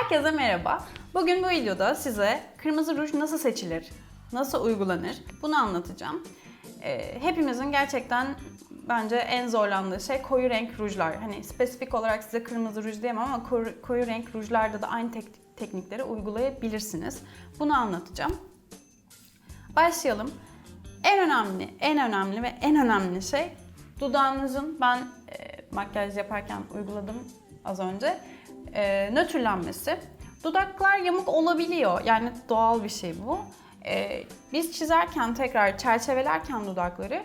Herkese merhaba. Bugün bu videoda size kırmızı ruj nasıl seçilir, nasıl uygulanır bunu anlatacağım. Ee, hepimizin gerçekten bence en zorlandığı şey koyu renk rujlar. Hani spesifik olarak size kırmızı ruj diyemem ama koyu, renk rujlarda da aynı tek- teknikleri uygulayabilirsiniz. Bunu anlatacağım. Başlayalım. En önemli, en önemli ve en önemli şey dudağınızın ben e, makyaj yaparken uyguladım az önce e, nötrlenmesi. Dudaklar yamuk olabiliyor. Yani doğal bir şey bu. E, biz çizerken tekrar çerçevelerken dudakları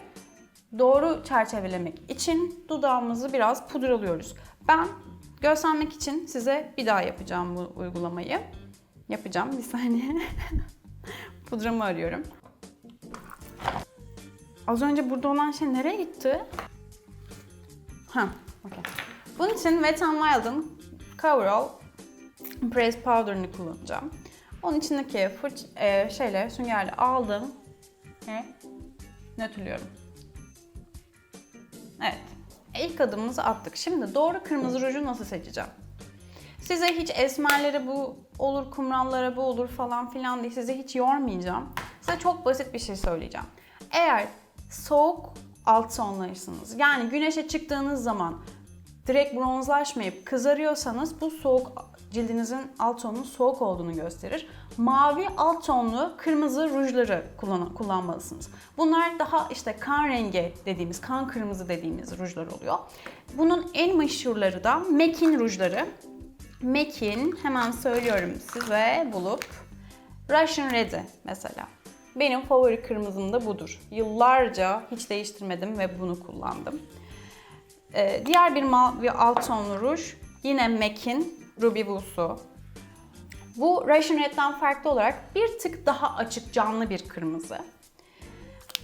doğru çerçevelemek için dudağımızı biraz pudralıyoruz. Ben göstermek için size bir daha yapacağım bu uygulamayı. Yapacağım bir saniye. Pudramı arıyorum. Az önce burada olan şey nereye gitti? Ha, okey. Bunun için Wet n Wild'ın Coverall Press Powder'ını kullanacağım. Onun içindeki fırç e, şeyle süngerle aldım ve nötrlüyorum. Evet. İlk adımımızı attık. Şimdi doğru kırmızı ruju nasıl seçeceğim? Size hiç esmerlere bu olur, kumrallara bu olur falan filan diye size hiç yormayacağım. Size çok basit bir şey söyleyeceğim. Eğer soğuk alt tonlarısınız, yani güneşe çıktığınız zaman direkt bronzlaşmayıp kızarıyorsanız bu soğuk cildinizin alt tonunun soğuk olduğunu gösterir. Mavi alt tonlu kırmızı rujları kullan kullanmalısınız. Bunlar daha işte kan rengi dediğimiz, kan kırmızı dediğimiz rujlar oluyor. Bunun en meşhurları da MAC'in rujları. MAC'in hemen söylüyorum size bulup Russian Red'i mesela. Benim favori kırmızım da budur. Yıllarca hiç değiştirmedim ve bunu kullandım. Ee, diğer bir mavi alt tonlu ruj yine MAC'in Ruby Woo'su. Bu Russian Red'den farklı olarak bir tık daha açık canlı bir kırmızı.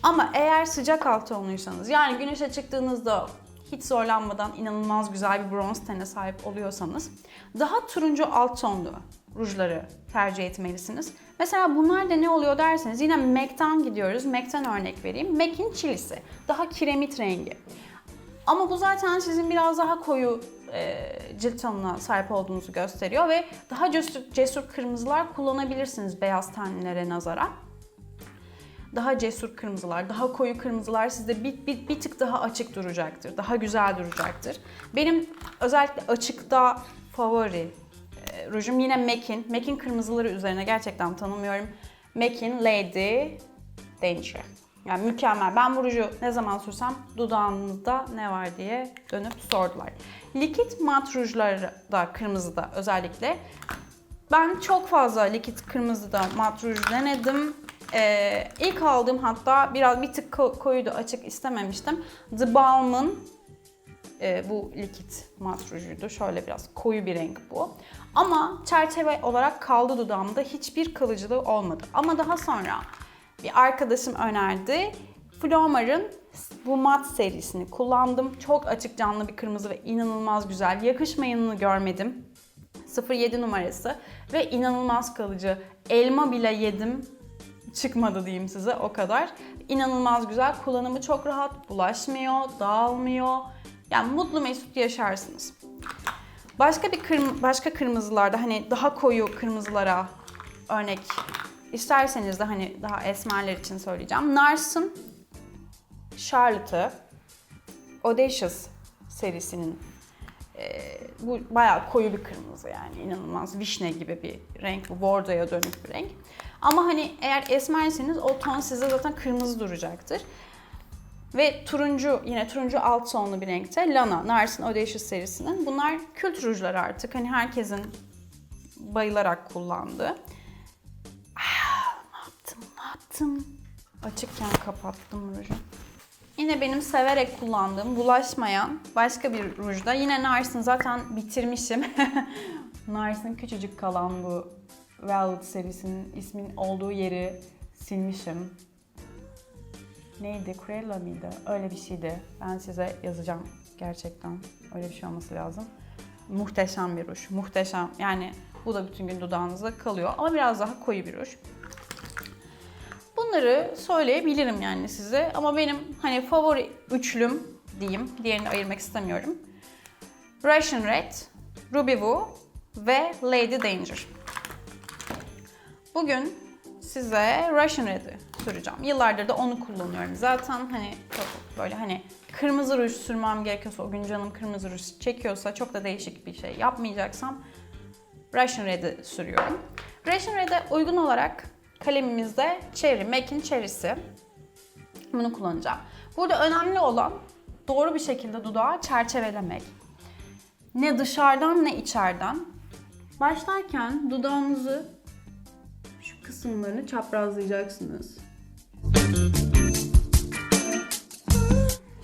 Ama eğer sıcak alt tonluysanız yani güneşe çıktığınızda hiç zorlanmadan inanılmaz güzel bir bronz tene sahip oluyorsanız daha turuncu alt tonlu rujları tercih etmelisiniz. Mesela bunlar da ne oluyor derseniz yine MAC'ten gidiyoruz. MAC'ten örnek vereyim. MAC'in çilisi. Daha kiremit rengi. Ama bu zaten sizin biraz daha koyu e, cilt tonuna sahip olduğunuzu gösteriyor ve daha cesur, cesur kırmızılar kullanabilirsiniz beyaz tenlere nazaran. Daha cesur kırmızılar, daha koyu kırmızılar sizde bir, bir, bir tık daha açık duracaktır, daha güzel duracaktır. Benim özellikle açıkta favori e, rujum yine MAC'in. MAC'in kırmızıları üzerine gerçekten tanımıyorum. MAC'in Lady Danger. Yani mükemmel. Ben bu ne zaman sürsem dudağınızda ne var diye dönüp sordular. Likit mat rujları da kırmızıda özellikle. Ben çok fazla likit kırmızıda mat ruj denedim. Ee, ilk aldığım hatta biraz bir tık ko- koyuydu açık istememiştim. The Balm'ın e, bu likit mat rujuydu. Şöyle biraz koyu bir renk bu. Ama çerçeve olarak kaldı dudağımda. Hiçbir kalıcılığı olmadı. Ama daha sonra bir arkadaşım önerdi. Flomar'ın bu mat serisini kullandım. Çok açık canlı bir kırmızı ve inanılmaz güzel. Yakışmayanını görmedim. 07 numarası ve inanılmaz kalıcı. Elma bile yedim. Çıkmadı diyeyim size o kadar. İnanılmaz güzel. Kullanımı çok rahat. Bulaşmıyor, dağılmıyor. Yani mutlu mesut yaşarsınız. Başka bir kırm başka kırmızılarda hani daha koyu kırmızılara örnek isterseniz de hani daha esmerler için söyleyeceğim. Nars'ın Charlotte'ı Audacious serisinin e, bu bayağı koyu bir kırmızı yani inanılmaz vişne gibi bir renk bu bordoya dönük bir renk. Ama hani eğer esmerseniz o ton size zaten kırmızı duracaktır. Ve turuncu, yine turuncu alt tonlu bir renkte Lana, Nars'ın Audacious serisinin. Bunlar kült rujlar artık. Hani herkesin bayılarak kullandığı. Yaptım? Açıkken kapattım ruju. Yine benim severek kullandığım, bulaşmayan başka bir rujda. Yine Nars'ın zaten bitirmişim. Nars'ın küçücük kalan bu Velvet serisinin ismin olduğu yeri silmişim. Neydi? Cruella mıydı? Öyle bir şeydi. Ben size yazacağım gerçekten. Öyle bir şey olması lazım. Muhteşem bir ruj. Muhteşem. Yani bu da bütün gün dudağınızda kalıyor. Ama biraz daha koyu bir ruj. Bunları söyleyebilirim yani size. Ama benim hani favori üçlüm diyeyim. Diğerini ayırmak istemiyorum. Russian Red, Ruby Woo ve Lady Danger. Bugün size Russian Red'i süreceğim. Yıllardır da onu kullanıyorum. Zaten hani çok böyle hani kırmızı ruj sürmem gerekiyorsa, o gün canım kırmızı ruj çekiyorsa çok da değişik bir şey yapmayacaksam Russian Red'i sürüyorum. Russian Red'e uygun olarak kalemimizde Cherry, MAC'in Cherry'si. Bunu kullanacağım. Burada önemli olan doğru bir şekilde dudağı çerçevelemek. Ne dışarıdan ne içeriden. Başlarken dudağınızı şu kısımlarını çaprazlayacaksınız.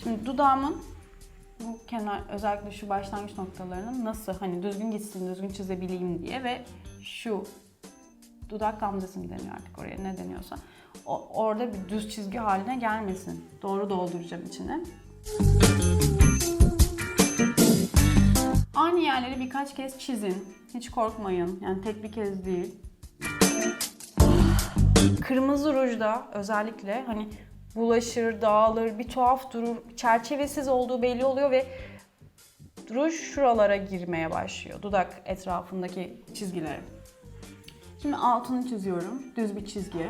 Şimdi dudağımın bu kenar özellikle şu başlangıç noktalarının nasıl hani düzgün gitsin, düzgün çizebileyim diye ve şu dudak gamzesi mi deniyor artık oraya ne deniyorsa o, orada bir düz çizgi haline gelmesin. Doğru dolduracağım içine. Aynı yerleri birkaç kez çizin. Hiç korkmayın. Yani tek bir kez değil. Kırmızı rujda özellikle hani bulaşır, dağılır, bir tuhaf durur, çerçevesiz olduğu belli oluyor ve ruj şuralara girmeye başlıyor. Dudak etrafındaki çizgilere. Şimdi altını çiziyorum. Düz bir çizgi.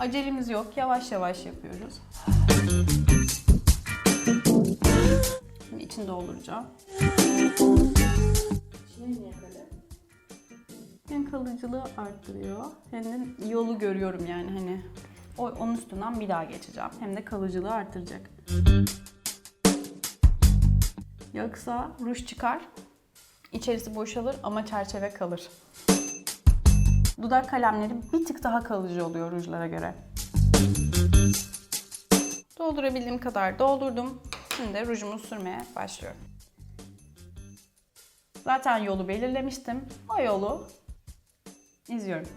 Acelemiz yok. Yavaş yavaş yapıyoruz. Şimdi içini dolduracağım. Hem kalıcılığı arttırıyor hem de yolu görüyorum yani hani o, onun üstünden bir daha geçeceğim. Hem de kalıcılığı arttıracak. Yoksa ruj çıkar, içerisi boşalır ama çerçeve kalır. Dudak kalemleri bir tık daha kalıcı oluyor rujlara göre. Doldurabildiğim kadar doldurdum. Şimdi rujumu sürmeye başlıyorum. Zaten yolu belirlemiştim. O yolu izliyorum.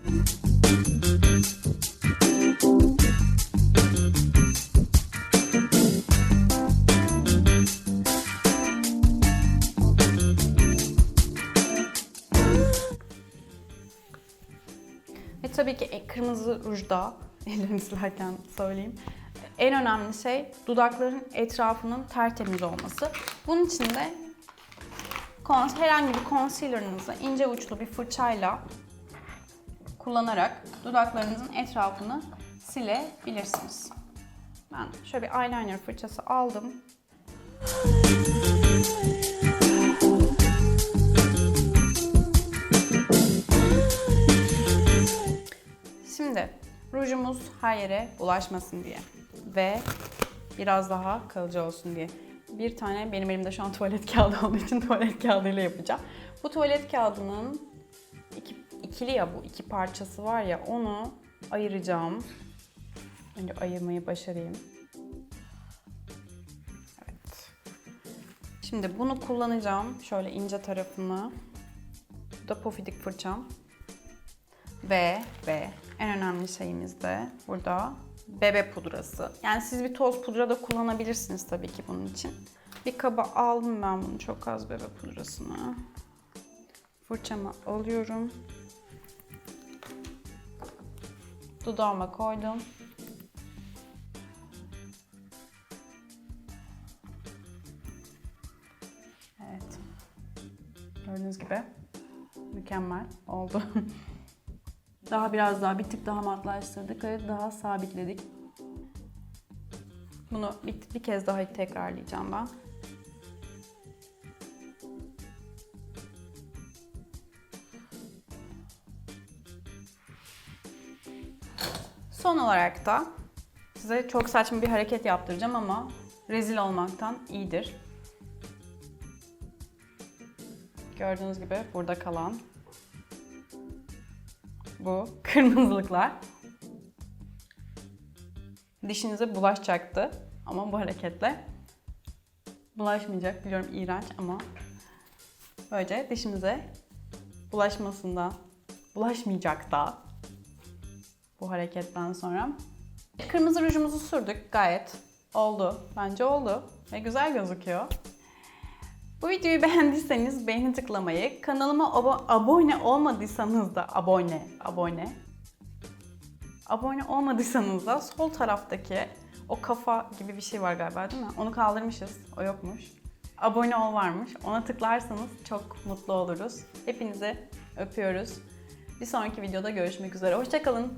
Rujda, ellerimi silerken söyleyeyim. En önemli şey dudakların etrafının tertemiz olması. Bunun için de herhangi bir concealer'ınızı ince uçlu bir fırçayla kullanarak dudaklarınızın etrafını silebilirsiniz. Ben şöyle bir eyeliner fırçası aldım. Rujumuz her yere bulaşmasın diye ve biraz daha kalıcı olsun diye. Bir tane benim elimde şu an tuvalet kağıdı olduğu için tuvalet kağıdıyla yapacağım. Bu tuvalet kağıdının iki, ikili ya bu iki parçası var ya onu ayıracağım. Önce ayırmayı başarayım. Evet. Şimdi bunu kullanacağım. Şöyle ince tarafını. Bu da pofidik fırçam. Ve ve en önemli şeyimiz de burada bebe pudrası. Yani siz bir toz pudra da kullanabilirsiniz tabii ki bunun için. Bir kaba aldım ben bunu çok az bebe pudrasını. Fırçamı alıyorum. Dudağıma koydum. Evet. Gördüğünüz gibi mükemmel oldu. Daha biraz daha bir tık daha matlaştırdık ve daha sabitledik. Bunu bir, bir kez daha tekrarlayacağım ben. Son olarak da size çok saçma bir hareket yaptıracağım ama rezil olmaktan iyidir. Gördüğünüz gibi burada kalan bu. Kırmızılıklar. Dişinize bulaşacaktı ama bu hareketle bulaşmayacak. Biliyorum iğrenç ama böylece dişimize bulaşmasında bulaşmayacak da bu hareketten sonra. Kırmızı rujumuzu sürdük. Gayet oldu. Bence oldu ve güzel gözüküyor. Bu videoyu beğendiyseniz beğeni tıklamayı, kanalıma abo- abone olmadıysanız da abone, abone. Abone olmadıysanız da sol taraftaki o kafa gibi bir şey var galiba değil mi? Onu kaldırmışız. O yokmuş. abone ol varmış. Ona tıklarsanız çok mutlu oluruz. Hepinize öpüyoruz. Bir sonraki videoda görüşmek üzere. Hoşçakalın.